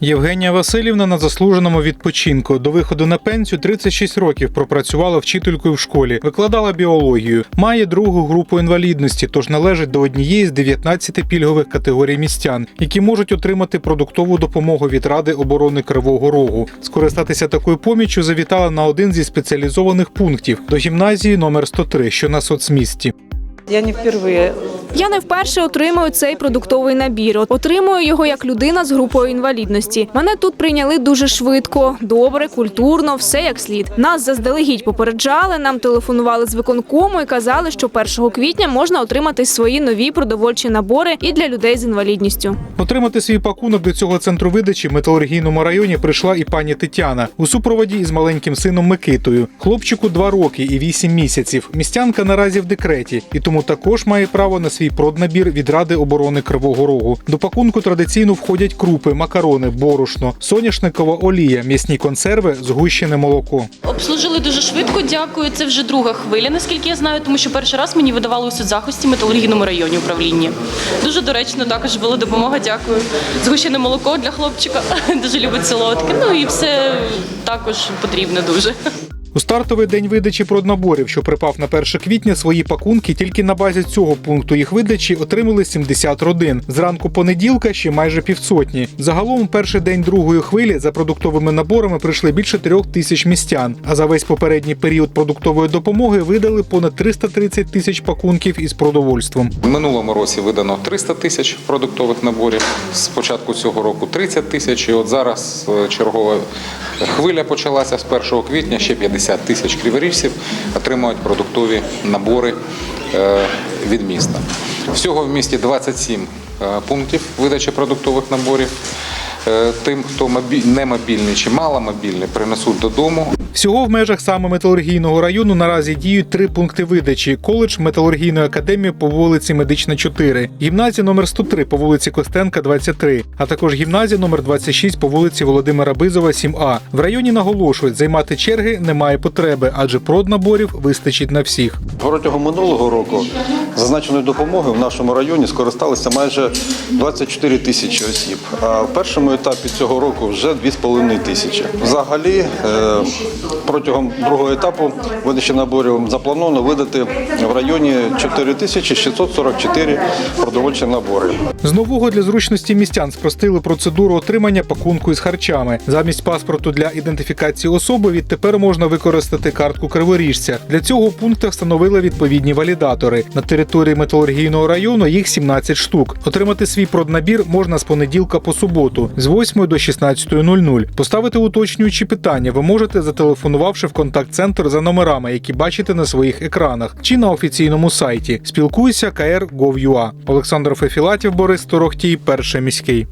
Євгенія Васильівна на заслуженому відпочинку. До виходу на пенсію 36 років пропрацювала вчителькою в школі, викладала біологію, має другу групу інвалідності, тож належить до однієї з 19 пільгових категорій містян, які можуть отримати продуктову допомогу від Ради оборони Кривого Рогу. Скористатися такою поміччю завітала на один зі спеціалізованих пунктів до гімназії номер 103, що на соцмісті. Я не впервые. Я не вперше отримую цей продуктовий набір. Отримую його як людина з групою інвалідності. Мене тут прийняли дуже швидко, добре, культурно, все як слід. Нас заздалегідь попереджали, нам телефонували з виконкому і казали, що 1 квітня можна отримати свої нові продовольчі набори і для людей з інвалідністю. Отримати свій пакунок до цього центру видачі в металургійному районі прийшла і пані Тетяна у супроводі із маленьким сином Микитою. Хлопчику 2 роки і 8 місяців. Містянка наразі в декреті і тому також має право на свій проднабір від Ради оборони Кривого Рогу. До пакунку традиційно входять крупи, макарони, борошно, соняшникова олія, м'ясні консерви, згущене молоко. Обслужили дуже швидко, дякую. Це вже друга хвиля, наскільки я знаю, тому що перший раз мені видавали у соцзахисті металургійному районі управління. Дуже доречно також була допомога, дякую. Згущене молоко для хлопчика, дуже любить солодке. Ну і все також потрібно дуже. У стартовий день видачі проднаборів, що припав на 1 квітня, свої пакунки тільки на базі цього пункту їх видачі отримали 70 родин. Зранку понеділка ще майже півсотні. Загалом перший день другої хвилі за продуктовими наборами прийшли більше трьох тисяч містян. А за весь попередній період продуктової допомоги видали понад 330 тисяч пакунків із продовольством. В минулому році видано 300 тисяч продуктових наборів. З початку цього року 30 тисяч. І от зараз е, чергова хвиля почалася з 1 квітня. Ще 50 тисяч криворіжців отримують продуктові набори е, від міста. Всього в місті 27 е, пунктів видачі продуктових наборів. Е, Тим, хто не мобільний чи маломобільний, принесуть додому. Всього в межах саме металургійного району наразі діють три пункти видачі: коледж металургійної академії по вулиці Медична 4, гімназія номер 103 по вулиці Костенка 23, а також гімназія номер 26 по вулиці Володимира Бизова 7А. В районі наголошують, займати черги немає потреби, адже проднаборів вистачить на всіх. Протягом минулого року зазначеною допомогою в нашому районі скористалися майже 24 тисячі осіб. А в першому етапі цього року вже 2,5 тисячі. Взагалі, е, протягом другого етапу видачі наборів заплановано видати в районі 4 тисячі 644 продовольчі набори. З нового для зручності містян спростили процедуру отримання пакунку із харчами. Замість паспорту для ідентифікації особи відтепер можна використати картку криворіжця. Для цього у пунктах встановили відповідні валідатори. На території металургійного району їх 17 штук. Отримати свій проднабір можна з понеділка по суботу з 8 до 16.00. Поставити уточнюючі питання ви можете зателефонувавши в контакт-центр за номерами, які бачите на своїх екранах, чи на офіційному сайті. Спілкуйся kr.gov.ua. Олександр Фефілатів, Борис Торохтій, перший міський.